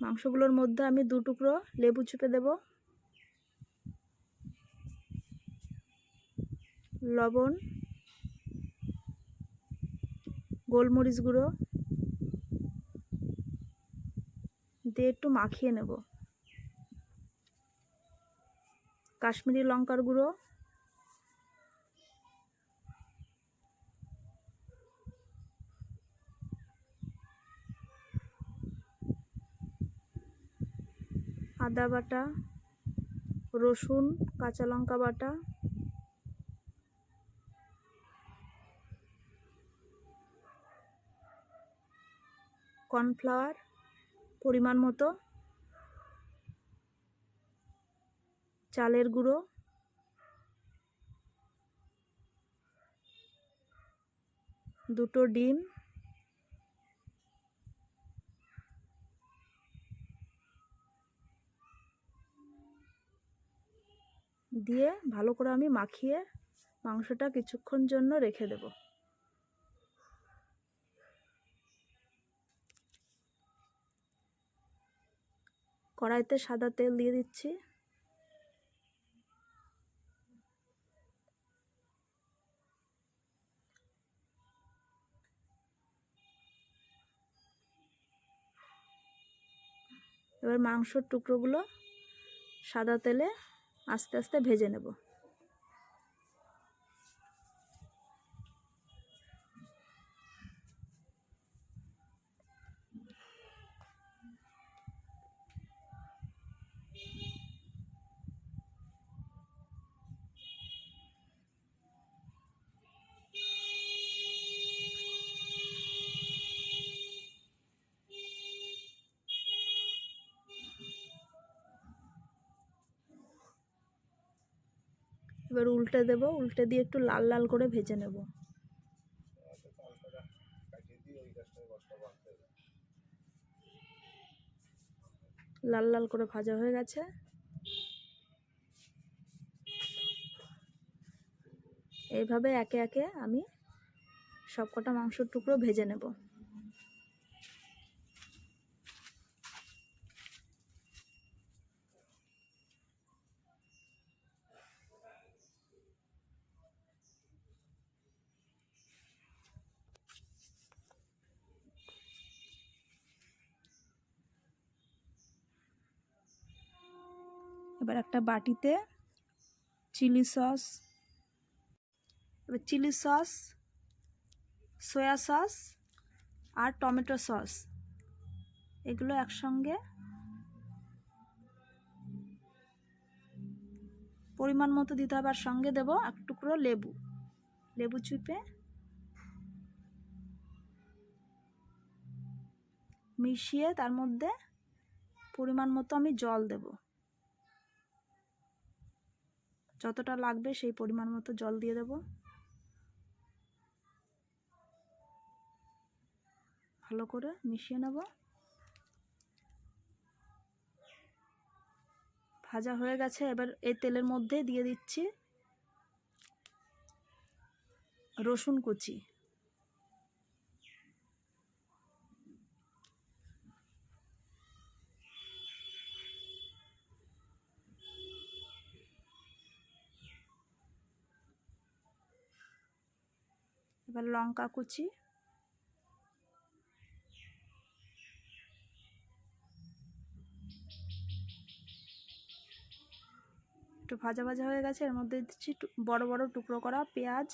মাংসগুলোর মধ্যে আমি দু টুকরো লেবু চুপে দেব। লবণ, গোলমরিচ গুঁড়ো দিয়ে একটু মাখিয়ে নেব। কাশ্মীরি লঙ্কার গুঁড়ো আদা বাটা রসুন কাঁচা লঙ্কা বাটা কর্নফ্লাওয়ার পরিমাণ মতো চালের গুঁড়ো দুটো ডিম দিয়ে ভালো করে আমি মাখিয়ে মাংসটা কিছুক্ষণ জন্য রেখে দেব। কড়াইতে সাদা তেল দিয়ে দিচ্ছি। এবার মাংসর টুকরোগুলো সাদা তেলে আস্তে আস্তে ভেজে নেব। এবার উল্টে দেব, উল্টে দিয়ে একটু লাল লাল করে ভেজে নেব। লাল লাল করে ভাজা হয়ে গেছে। এইভাবে একে একে আমি সবকটা মাংসর টুকরো ভেজে নেব। এবার একটা বাটিতে চিলি সস, এবার চিলি সস, সয়া সস আর টমেটো সস। এগুলো একসঙ্গে পরিমাণ মতো দিতে হবে আর সঙ্গে দেবো এক টুকরো লেবু। লেবু চুপে মিশিয়ে তার মধ্যে পরিমাণ মতো আমি জল দেবো। যতটা লাগবে সেই পরিমাণ মতো জল দিয়ে দেব। ভালো করে মিশিয়ে নেব। ভাজা হয়ে গেছে, এবার এই তেলের মধ্যে দিয়ে দিচ্ছি রসুন কুচি। এবার লঙ্কা কুচি। একটু ভাজা ভাজা হয়ে গেছে, এর মধ্যে দিচ্ছি বড় বড় টুকরো করা পেঁয়াজ।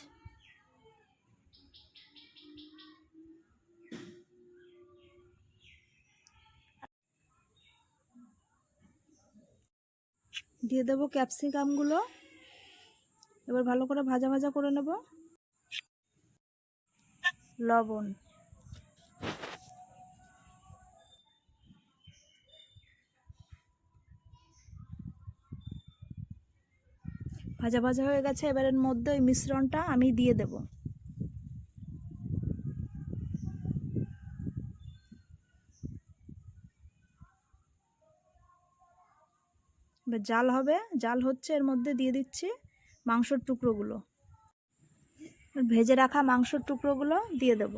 দিয়ে দেবো ক্যাপসিকামগুলো। এবার ভালো করে ভাজা ভাজা করে নেব। লবণ। ভাজা ভাজা হয়ে গেছে, এবার এর মধ্যে ওই মিশ্রণটা আমি দিয়ে দেব। এবার জাল হবে, জাল হচ্ছে এর মধ্যে দিয়ে দিচ্ছি মাংসর টুকরোগুলো। ভেজে রাখা মাংসর টুকরোগুলো দিয়ে দেব।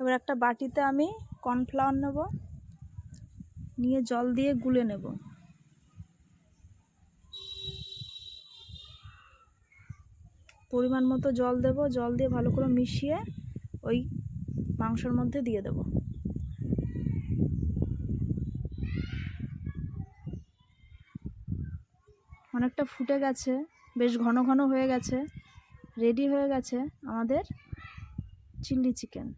এবার একটা বাটিতে আমি কর্নফ্লাওয়ার নেব। নিয়ে জল দিয়ে গুলে নেব। পরিমাণ মতো জল দেব, জল দিয়ে ভালো করে মিশিয়ে ওই মাংসের মধ্যে দিয়ে দেব। অনেকটা ফুটে গেছে, বেশ ঘন ঘন হয়ে গেছে রেডি হয়ে গেছে আমাদের চিলি চিকেন